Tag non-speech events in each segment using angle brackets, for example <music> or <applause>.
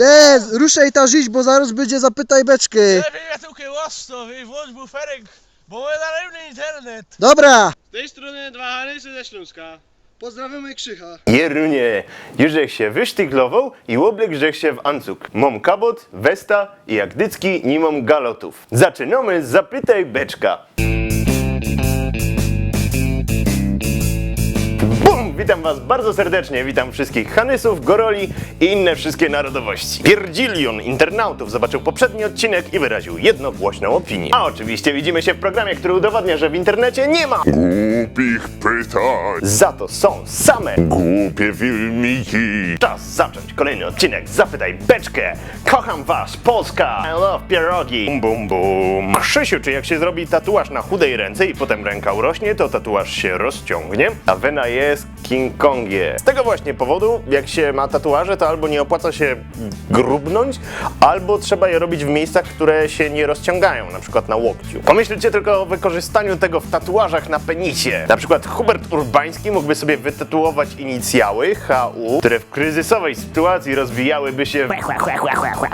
Te, ruszaj ta żyć, bo zaraz będzie zapytaj beczkę. Lepiej ja i włącz buferek, bo my na internet. Dobra. Z tej strony dwa Hanysy ze Śląska. Pozdrawiamy Krzycha. Jerunie, już żech się wysztyklował i oblek żech się w ancuk. Mam kabot, westa i jak dycki nie mam galotów. Zaczynamy z Zapytaj Beczka. Witam was bardzo serdecznie, witam wszystkich Hanysów, Goroli i inne wszystkie narodowości. Pierdzilion internautów zobaczył poprzedni odcinek i wyraził jednogłośną opinię. A oczywiście widzimy się w programie, który udowadnia, że w internecie nie ma Głupich pytań, za to są same głupie filmiki. Czas zacząć kolejny odcinek Zapytaj Beczkę! Kocham was, Polska! I love pierogi! Bum bum bum! Krzysiu, czy jak się zrobi tatuaż na chudej ręce i potem ręka urośnie, to tatuaż się rozciągnie, a wena jest King Kongie. Z tego właśnie powodu, jak się ma tatuaże, to albo nie opłaca się grubnąć, albo trzeba je robić w miejscach, które się nie rozciągają, na przykład na łokciu. Pomyślcie tylko o wykorzystaniu tego w tatuażach na penisie. Na przykład Hubert Urbański mógłby sobie wytatuować inicjały HU, które w kryzysowej sytuacji rozwijałyby się w...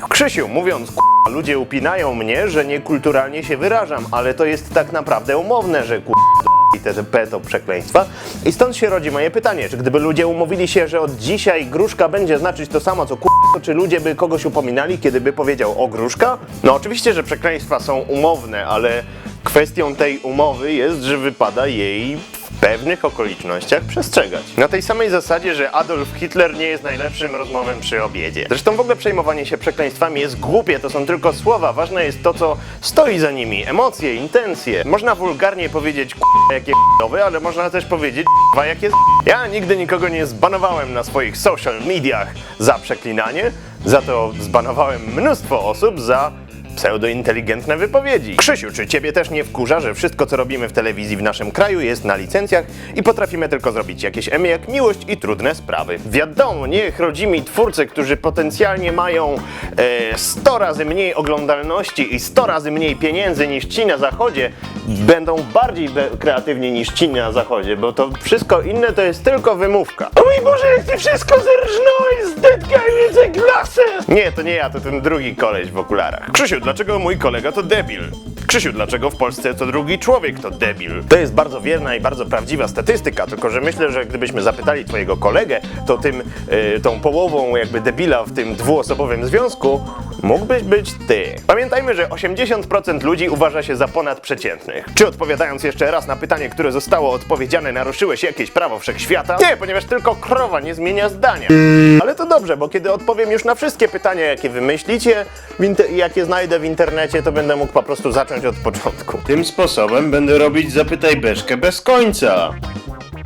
Krzysiu, mówiąc k***a, ludzie upinają mnie, że niekulturalnie się wyrażam, ale to jest tak naprawdę umowne, że k***a i TTP to przekleństwa. I stąd się rodzi moje pytanie, czy gdyby ludzie umówili się, że od dzisiaj gruszka będzie znaczyć to samo co k***a, to czy ludzie by kogoś upominali, kiedy by powiedział o gruszka? No oczywiście, że przekleństwa są umowne, ale kwestią tej umowy jest, że wypada jej pewnych okolicznościach przestrzegać. Na tej samej zasadzie, że Adolf Hitler nie jest najlepszym rozmowem przy obiedzie. Zresztą w ogóle przejmowanie się przekleństwami jest głupie, to są tylko słowa, ważne jest to, co stoi za nimi, emocje, intencje. Można wulgarnie powiedzieć k***a jakie k***owe, ale można też powiedzieć k***a jakie. Ja nigdy nikogo nie zbanowałem na swoich social mediach za przeklinanie, za to zbanowałem mnóstwo osób za pseudointeligentne wypowiedzi. Krzysiu, czy ciebie też nie wkurza, że wszystko co robimy w telewizji w naszym kraju jest na licencjach i potrafimy tylko zrobić jakieś emy jak miłość i trudne sprawy? Wiadomo, niech rodzimi twórcy, którzy potencjalnie mają e, 100 razy mniej oglądalności i 100 razy mniej pieniędzy niż ci na zachodzie, będą bardziej be- kreatywni niż ci na zachodzie, bo to wszystko inne to jest tylko wymówka. O mój Boże, jak ty wszystko zerżnąłeś, zdetkaj mnie glasy! Nie, to nie ja, to ten drugi koleś w okularach. Krzysiu, dlaczego mój kolega to debil? Krzysiu, dlaczego w Polsce to drugi człowiek to debil? To jest bardzo wierna i bardzo prawdziwa statystyka, tylko że myślę, że gdybyśmy zapytali twojego kolegę, to tym, y, tą połową jakby debila w tym dwuosobowym związku mógłbyś być ty. Pamiętajmy, że 80% ludzi uważa się za ponadprzeciętnych. Czy odpowiadając jeszcze raz na pytanie, które zostało odpowiedziane, naruszyłeś jakieś prawo wszechświata? Nie, ponieważ tylko krowa nie zmienia zdania. Ale to dobrze, bo kiedy odpowiem już na wszystkie pytania, jakie wymyślicie, jakie znajdę w internecie, to będę mógł po prostu zacząć od początku. Tym sposobem będę robić Zapytaj Beszkę bez końca.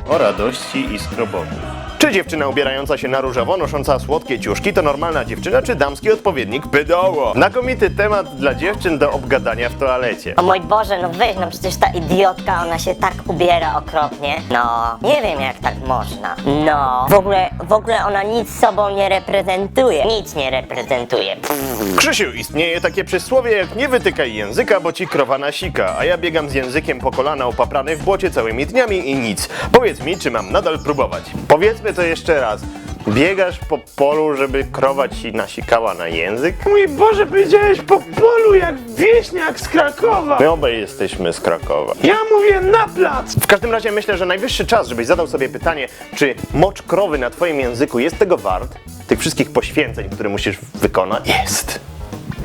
O radości i skrobotu. Czy dziewczyna ubierająca się na różowo, nosząca słodkie ciuszki to normalna dziewczyna, czy damski odpowiednik pydoło? Znakomity temat dla dziewczyn do obgadania w toalecie. O mój Boże, no weź, no przecież ta idiotka, ona się tak ubiera okropnie. No, nie wiem jak tak można. No, w ogóle, w ogóle ona nic sobą nie reprezentuje. Nic nie reprezentuje. Pff. Krzysiu, istnieje takie przysłowie jak nie wytykaj języka, bo ci krowa nasika, a ja biegam z językiem po kolana upaprany w błocie całymi dniami i nic. Powiedz mi, czy mam nadal próbować? Powiedzmy to jeszcze raz. Biegasz po polu, żeby krowa ci nasikała na język? Mój Boże, powiedziałeś po polu jak wieśniak z Krakowa. My obaj jesteśmy z Krakowa. Ja mówię na plac. W każdym razie myślę, że najwyższy czas, żebyś zadał sobie pytanie, czy mocz krowy na twoim języku jest tego wart? Tych wszystkich poświęceń, które musisz wykonać? Jest.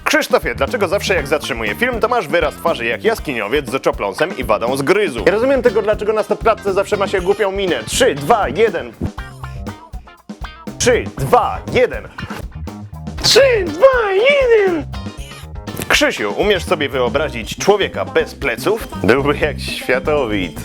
Krzysztofie, dlaczego zawsze jak zatrzymuję film, to masz wyraz twarzy jak jaskiniowiec z oczopląsem i wadą z gryzu? Nie rozumiem tego, dlaczego na stopklatce zawsze ma się głupią minę. 3, 2, 1. 3, 2, 1. Trzy, dwa, jeden. Krzysiu, umiesz sobie wyobrazić człowieka bez pleców? Byłby jak światowid.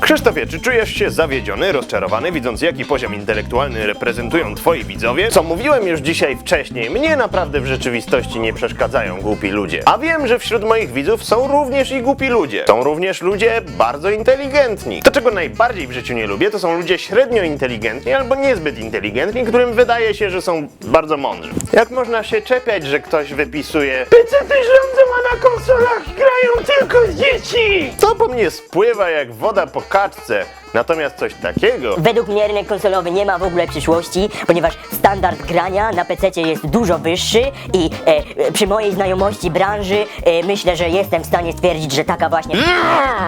Krzysztofie, czy czujesz się zawiedziony, rozczarowany, widząc jaki poziom intelektualny reprezentują twoi widzowie? Co mówiłem już dzisiaj wcześniej, mnie naprawdę w rzeczywistości nie przeszkadzają głupi ludzie. A wiem, że wśród moich widzów są również i głupi ludzie. Są również ludzie bardzo inteligentni. To, czego najbardziej w życiu nie lubię, to są ludzie średnio inteligentni albo niezbyt inteligentni, którym wydaje się, że są bardzo mądrzy. Jak można się czepiać, że ktoś wypisuje Pecety rządzą, a na konsolach grają tylko dzieci. co po mnie spływa jak woda po kaczce. Natomiast coś takiego Według mnie rynek konsolowy nie ma w ogóle przyszłości, ponieważ standard grania na PC jest dużo wyższy i e, e, przy mojej znajomości branży e, myślę, że jestem w stanie stwierdzić, że taka właśnie...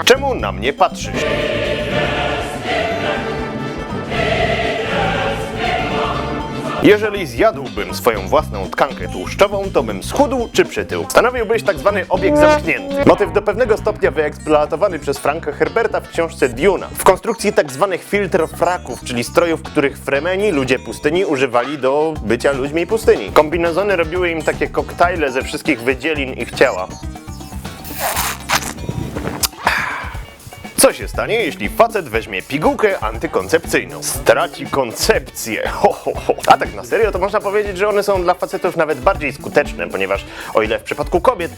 Czemu na mnie patrzysz? Jeżeli zjadłbym swoją własną tkankę tłuszczową, to bym schudł czy przytył. Stanowiłbyś tak zwany obieg zamknięty. Motyw do pewnego stopnia wyeksploatowany przez Franka Herberta w książce Duna. W konstrukcji tak zwanych filtrofraków, czyli strojów, których fremeni, ludzie pustyni, używali do bycia ludźmi pustyni. Kombinezony robiły im takie koktajle ze wszystkich wydzielin ich ciała. Co się stanie, jeśli facet weźmie pigułkę antykoncepcyjną? Straci koncepcję. <laughs> Ho, ho, ho. A tak na serio, to można powiedzieć, że one są dla facetów nawet bardziej skuteczne, ponieważ o ile w przypadku kobiet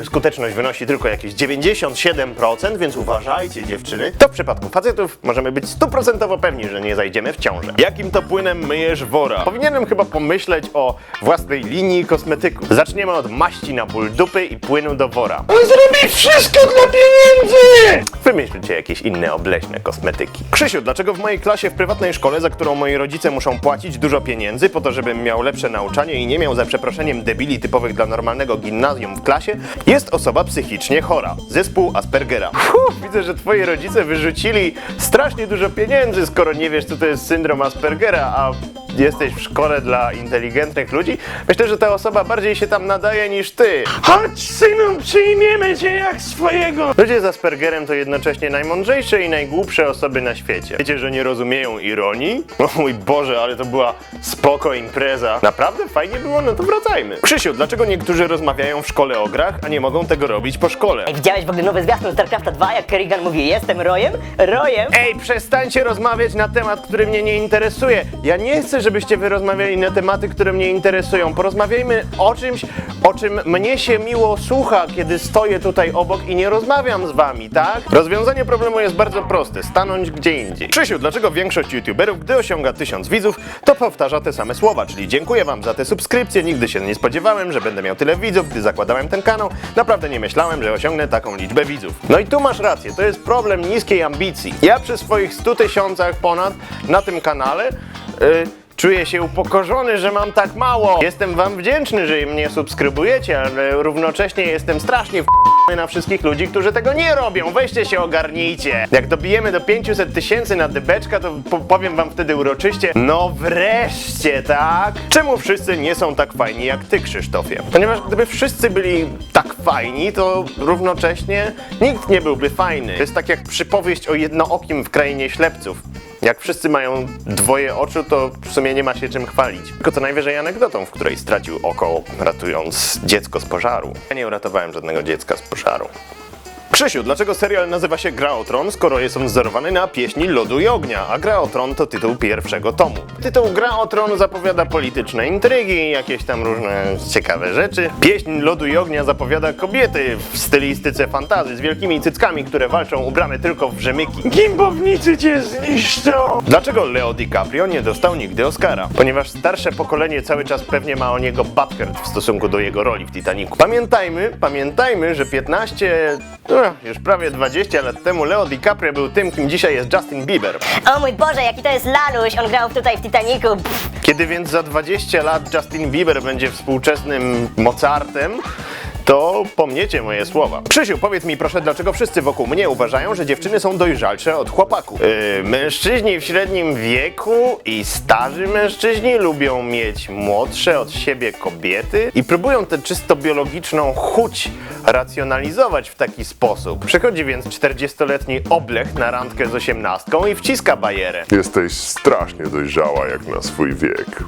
y, skuteczność wynosi tylko jakieś 97%, więc uważajcie dziewczyny, to w przypadku facetów możemy być stuprocentowo pewni, że nie zajdziemy w ciążę. Jakim to płynem myjesz wora? Powinienem chyba pomyśleć o własnej linii kosmetyków. Zaczniemy od maści na ból dupy i płynu do wora. On zrobi wszystko dla pieniędzy! Wymyślcie jakieś inne obleśne kosmetyki. Krzysiu, dlaczego w mojej klasie w prywatnej szkole, za którą moi rodzice muszą płacić dużo pieniędzy po to, żebym miał lepsze nauczanie i nie miał za przeproszeniem debili typowych dla normalnego gimnazjum w klasie, jest osoba psychicznie chora. Zespół Aspergera. Fuh, widzę, że twoi rodzice wyrzucili strasznie dużo pieniędzy, skoro nie wiesz, co to jest syndrom Aspergera, a jesteś w szkole dla inteligentnych ludzi. Myślę, że ta osoba bardziej się tam nadaje niż ty. Chodź, synu, przyjmiemy cię jak swojego. Ludzie z Aspergerem to jednocześnie najmądrzejsze i najgłupsze osoby na świecie. Wiecie, że nie rozumieją ironii? O mój Boże, ale to była spoko impreza. Naprawdę fajnie było? No to wracajmy. Krzysiu, dlaczego niektórzy rozmawiają w szkole o grach, a nie mogą tego robić po szkole? Ej, widziałeś w ogóle nowy zwiastun StarCrafta 2, jak Kerrigan mówi, jestem Rojem? Rojem? Ej, przestańcie rozmawiać na temat, który mnie nie interesuje. Ja nie chcę, żebyście wy rozmawiali na tematy, które mnie interesują. Porozmawiajmy o czymś, o czym mnie się miło słucha, kiedy stoję tutaj obok i nie rozmawiam z wami, tak? Rozwiązanie problemu jest bardzo proste. Stanąć gdzie indziej. Krzysiu, dlaczego większość youtuberów, gdy osiąga tysiąc widzów, to powtarza te same słowa, czyli dziękuję wam za te subskrypcje, nigdy się nie spodziewałem, że będę miał tyle widzów, gdy zakładałem ten kanał. Naprawdę nie myślałem, że osiągnę taką liczbę widzów. No i tu masz rację, to jest problem niskiej ambicji. Ja przy swoich 100 tysiącach ponad na tym kanale yy, Czuję się upokorzony, że mam tak mało. Jestem wam wdzięczny, że mnie subskrybujecie, ale równocześnie jestem strasznie w na wszystkich ludzi, którzy tego nie robią. Weźcie się ogarnijcie. Jak dobijemy do 500 tysięcy na dybeczka, to po powiem wam wtedy uroczyście, no wreszcie, tak? Czemu wszyscy nie są tak fajni jak ty, Krzysztofie? Ponieważ gdyby wszyscy byli tak fajni, to równocześnie nikt nie byłby fajny. To jest tak jak przypowieść o jednookim w krainie ślepców. Jak wszyscy mają dwoje oczu, to w sumie nie ma się czym chwalić. Tylko co najwyżej anegdotą, w której stracił oko, ratując dziecko z pożaru. Ja nie uratowałem żadnego dziecka z pożaru. Krzysiu, dlaczego serial nazywa się Gra o Tron, skoro jest on wzorowany na pieśni Lodu i Ognia, a Gra o Tron to tytuł pierwszego tomu? Tytuł Gra o Tron zapowiada polityczne intrygi, jakieś tam różne ciekawe rzeczy. Pieśń Lodu i Ognia zapowiada kobiety w stylistyce fantazy z wielkimi cyckami, które walczą ubrane tylko w rzemyki. Gimbownicy cię zniszczą! Dlaczego Leo DiCaprio nie dostał nigdy Oscara? Ponieważ starsze pokolenie cały czas pewnie ma o niego butthurt w stosunku do jego roli w Titanicu. Pamiętajmy, pamiętajmy, że 15, no, już prawie 20 lat temu Leo DiCaprio był tym, kim dzisiaj jest Justin Bieber. O mój Boże, jaki to jest laluś, on grał tutaj w Titanicu. Pff. Kiedy więc za 20 lat Justin Bieber będzie współczesnym Mozartem, to pomniecie moje słowa. Krzysiu, powiedz mi proszę, dlaczego wszyscy wokół mnie uważają, że dziewczyny są dojrzalsze od chłopaków? Yy, mężczyźni w średnim wieku i starzy mężczyźni lubią mieć młodsze od siebie kobiety i próbują tę czysto biologiczną chuć racjonalizować w taki sposób. Przychodzi więc 40-letni oblech na randkę z osiemnastką i wciska bajerę. Jesteś strasznie dojrzała jak na swój wiek.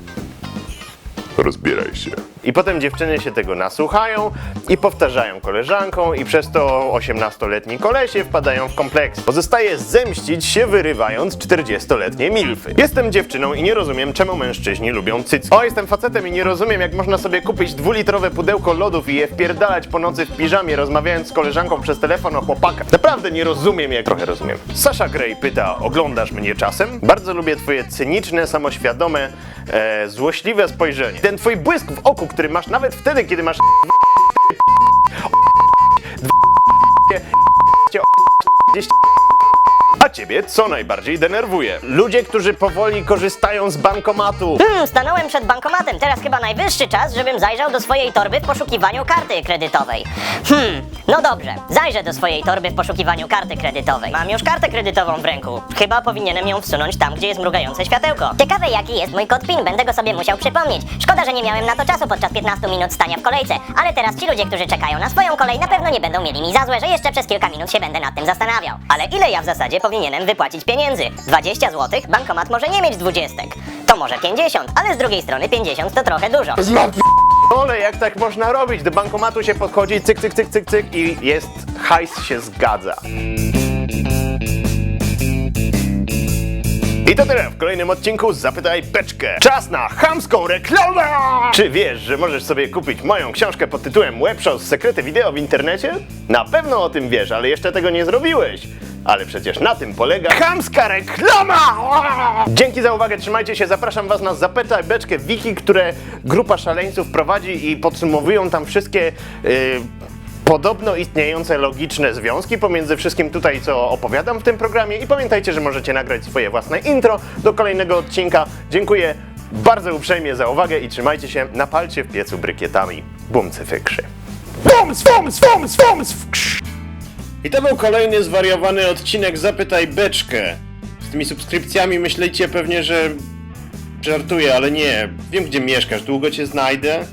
Rozbieraj się. I potem dziewczyny się tego nasłuchają i powtarzają koleżankom i przez to 18-letni kolesie wpadają w kompleks. Pozostaje zemścić się wyrywając 40-letnie milfy. Jestem dziewczyną i nie rozumiem czemu mężczyźni lubią cycki. O, jestem facetem i nie rozumiem jak można sobie kupić dwulitrowe pudełko lodów i je wpierdalać po nocy w piżamie rozmawiając z koleżanką przez telefon o chłopaka. Naprawdę nie rozumiem jak... Trochę rozumiem. Sasha Grey pyta, oglądasz mnie czasem? Bardzo lubię twoje cyniczne, samoświadome, e, złośliwe spojrzenie. Ten twój błysk w oku, który masz nawet wtedy, kiedy masz A ciebie co najbardziej denerwuje? Ludzie, którzy powoli korzystają z bankomatu. Hmm, stanąłem przed bankomatem. Teraz chyba najwyższy czas, żebym zajrzał do swojej torby w poszukiwaniu karty kredytowej. Hmm, no dobrze. Zajrzę do swojej torby w poszukiwaniu karty kredytowej. Mam już kartę kredytową w ręku. Chyba powinienem ją wsunąć tam, gdzie jest mrugające światełko. Ciekawe jaki jest mój kod PIN, będę go sobie musiał przypomnieć. Szkoda, że nie miałem na to czasu podczas 15 minut stania w kolejce, ale teraz ci ludzie, którzy czekają na swoją kolej, na pewno nie będą mieli mi za złe, że jeszcze przez kilka minut się będę nad tym zastanawiał. Ale ile ja w zasadzie powinienem wypłacić pieniędzy? 20 zł? Bankomat może nie mieć 20. To może 50, ale z drugiej strony 50 to trochę dużo. Ale jak tak można robić? Do bankomatu się podchodzi, cyk, cyk, cyk, cyk, cyk i jest, hajs się zgadza. I to tyle w kolejnym odcinku Zapytaj Beczkę. Czas na chamską reklamę! Czy wiesz, że możesz sobie kupić moją książkę pod tytułem Webshows Sekrety Wideo w internecie? Na pewno o tym wiesz, ale jeszcze tego nie zrobiłeś. Ale przecież na tym polega chamska reklama! Dzięki za uwagę, trzymajcie się, zapraszam was na Zapytaj Beczkę Wiki, które grupa szaleńców prowadzi i podsumowują tam wszystkie... Yy, podobno istniejące logiczne związki pomiędzy wszystkim tutaj, co opowiadam w tym programie i pamiętajcie, że możecie nagrać swoje własne intro do kolejnego odcinka. Dziękuję bardzo uprzejmie za uwagę i trzymajcie się na palcie w piecu brykietami. Bumcy wykrzy. Bums, bums, bums, bums, wkrz. I to był kolejny zwariowany odcinek Zapytaj Beczkę. Z tymi subskrypcjami myślicie pewnie, że żartuję, ale nie. Wiem gdzie mieszkasz, długo cię znajdę.